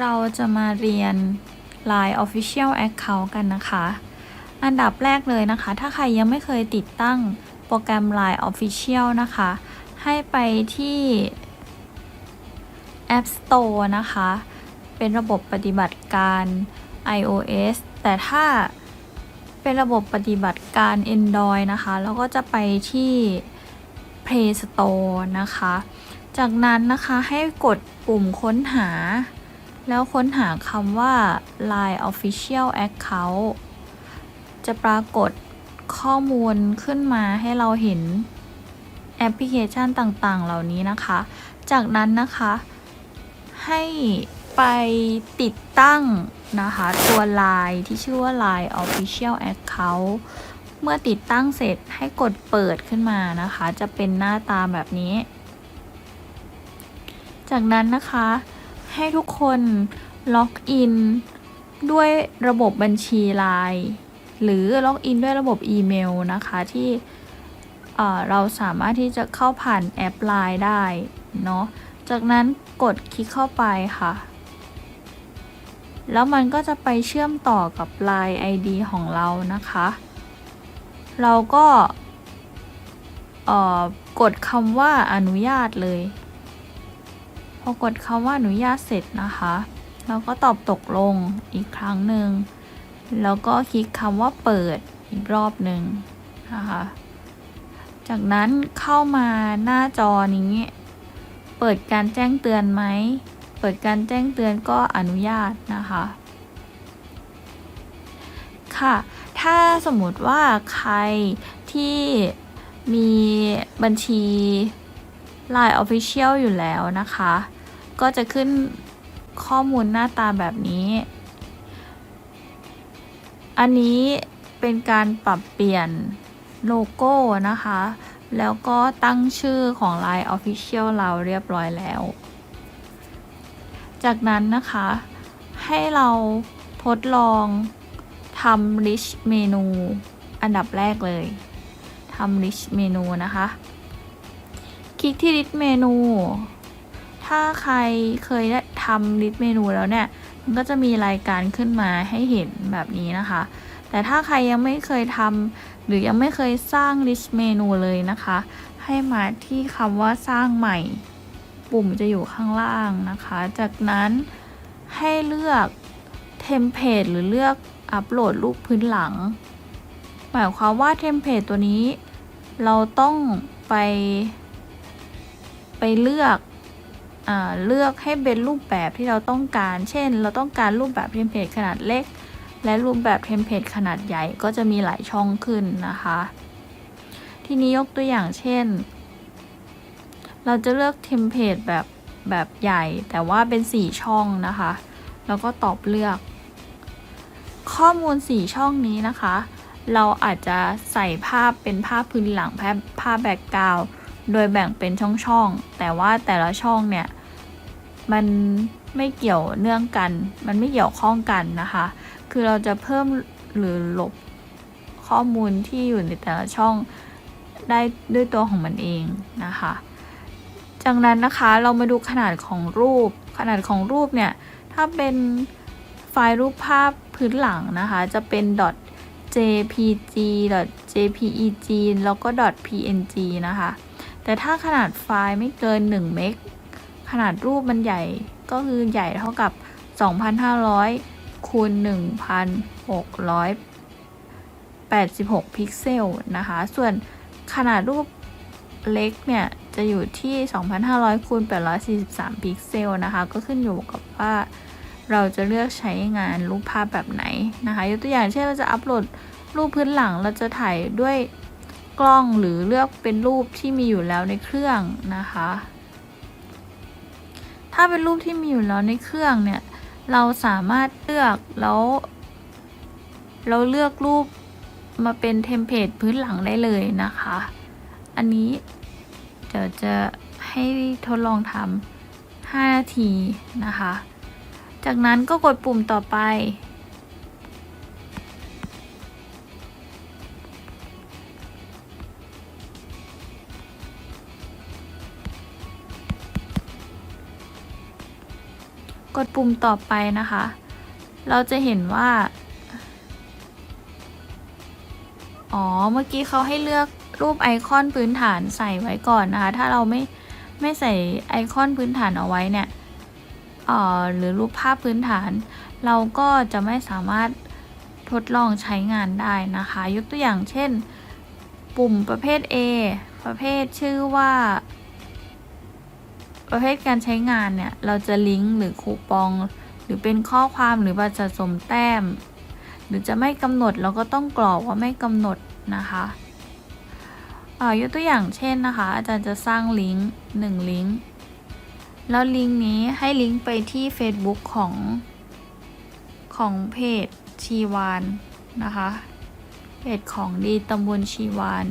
เราจะมาเรียน Line Official Account กันนะคะ อันดับแรกเลยนะคะ ถ้าใครยังไม่เคยติดตั้งโปรแกรม Line Official นะคะ ให้ไปที่ App Store นะคะ เป็นระบบปฏิบัติการ iOS แต่ถ้าเป็นระบบปฏิบัติการ Android นะคะ แล้วก็จะไปที่ Play Store นะคะ จากนั้นนะคะให้กดปุ่มค้นหา แล้วค้นหาคำว่า Line Official Account จะปรากฏข้อมูลขึ้นมาให้เราเห็นแอปพลิเคชันต่างๆ เหล่านี้นะคะ จากนั้นนะคะ ให้ไปติดตั้งนะคะ ตัว Line ที่ชื่อว่า Line Official Account เมื่อติดตั้งเสร็จให้กดเปิดขึ้นมานะคะ จะเป็นหน้าตาแบบนี้ จากนั้นนะคะ ให้ทุกคนล็อกอินด้วยระบบบัญชี Line หรือล็อกอินด้วยระบบอีเมลนะคะที่เอ่อเราสามารถที่จะเข้าผ่านแอป Line ได้เนาะ จากนั้นกดคลิกเข้าไปค่ะ แล้วมันก็จะไปเชื่อมต่อกับ Line ID ของเรานะคะ เราก็กดคำว่าอนุญาตเลย พอกดคำว่าอนุญาตเสร็จนะคะ เราก็ตอบตกลงอีกครั้งหนึ่ง แล้วก็คลิกคำว่าเปิดอีกรอบหนึ่งนะคะ จากนั้นเข้ามาหน้าจอนี้ เปิดการแจ้งเตือนไหม เปิดการแจ้งเตือนก็อนุญาตนะคะ ค่ะ ถ้าสมมติว่าใครที่มีบัญชี Line Official อยู่แล้วนะคะ ก็จะขึ้นข้อมูลหน้าตาแบบนี้ อันนี้เป็นการปรับเปลี่ยนโลโก้นะคะ แล้วก็ตั้งชื่อของ Line Official เราเรียบร้อยแล้ว จากนั้นนะคะ ให้เราทดลองทำ Rich เมนูอันดับแรกเลยทำ Rich เมนูนะคะ คลิกที่ Rich เมนู ถ้าใครเคยได้ทำ Rich เมนูแล้วเนี่ย มันก็จะมีรายการขึ้นมาให้เห็นแบบนี้นะคะ แต่ถ้าใครยังไม่เคยทำหรือยังไม่เคยสร้าง Rich เมนูเลยนะคะ ให้มาที่คำว่าสร้างใหม่ ปุ่มจะอยู่ข้างล่างนะคะ จากนั้นให้เลือกเทมเพลตหรือเลือกอัปโหลดรูปพื้นหลัง หมายความว่าเทมเพลตตัวนี้ เราต้องไป ไปเลือก เลือกให้เป็นรูปแบบที่เราต้องการ เช่น เราต้องการรูปแบบเทมเพลตขนาดเล็ก และรูปแบบเทมเพลตขนาดใหญ่ก็จะมีหลายช่องขึ้นนะคะ ทีนี้ยกตัวอย่างเช่น เราจะเลือกเทมเพลตแบบแบบใหญ่ แต่ว่าเป็น 4 ช่องนะคะ แล้วก็ตอบเลือก ข้อมูล 4 ช่องนี้นะคะ เราอาจจะใส่ภาพเป็นภาพพื้นหลังภาพภาพแบ็กกราวด์โดยแบ่งเป็นช่องๆ แต่ว่าแต่ละช่องเนี่ย มันไม่เกี่ยวเนื่องกัน มันไม่เกี่ยวข้องกันนะคะ คือเราจะเพิ่มหรือลบข้อมูลที่อยู่ในแต่ละช่องได้ด้วยตัวของมันเองนะคะ จากนั้นนะคะเรามาดูขนาดของรูป ขนาดของรูปเนี่ยถ้าเป็นไฟล์รูปภาพพื้นหลังนะคะ จะเป็น .jpg .jpeg แล้วก็ .png นะคะ แต่ถ้าขนาดไฟล์ไม่เกิน 1 เมก ขนาดรูปมันใหญ่ก็คือใหญ่เท่ากับ 2,500 คูณ 1,686 พิกเซลนะคะ ส่วนขนาดรูปเล็กเนี่ย จะอยู่ที่ 2,500 คูณ 843 พิกเซลนะคะ ก็ขึ้นอยู่กับว่าเราจะเลือกใช้งานรูปภาพแบบไหนนะคะ ยกตัวอย่างเช่นเราจะอัปโหลดรูปพื้นหลังเราจะถ่ายด้วยกล้องหรือเลือกเป็นรูปที่มีอยู่แล้วในเครื่องนะคะ ถ้าเป็นรูปที่มีอยู่แล้วในเครื่องเนี่ย เราสามารถเลือกแล้ว เราเลือกรูปมาเป็นเทมเพลตพื้นหลังได้เลยนะคะ อันนี้เดี๋ยวจะให้ทดลองทำ5นาทีนะคะ จากนั้นก็กดปุ่มต่อไป กดปุ่มต่อไปนะคะ เราจะเห็นว่า อ๋อ เมื่อกี้เขาให้เลือกรูปไอคอนพื้นฐานใส่ไว้ก่อนนะคะ ถ้าเราไม่ไม่ใส่ไอคอนพื้นฐานเอาไว้เนี่ยออหรือรูปภาพพื้นฐาน เราก็จะไม่สามารถทดลองใช้งานได้นะคะ ยกตัวอย่างเช่น ปุ่มประเภท A ประเภทชื่อว่า ประเภทการใช้งานเนี่ย เราจะลิงก์หรือคูปอง หรือเป็นข้อความหรือบัตรสะสมแต้ม หรือจะไม่กำหนดเราก็ต้องกรอกว่าไม่กำหนดนะคะเอ่อยกตัวอย่างเช่นนะคะ อาจารย์จะสร้างลิงก์หนึ่งลิงก์แล้วลิงก์นี้ให้ลิงก์ไปที่ Facebook ของของเพจชีวานนะคะเพจของดีตำบลชีวาน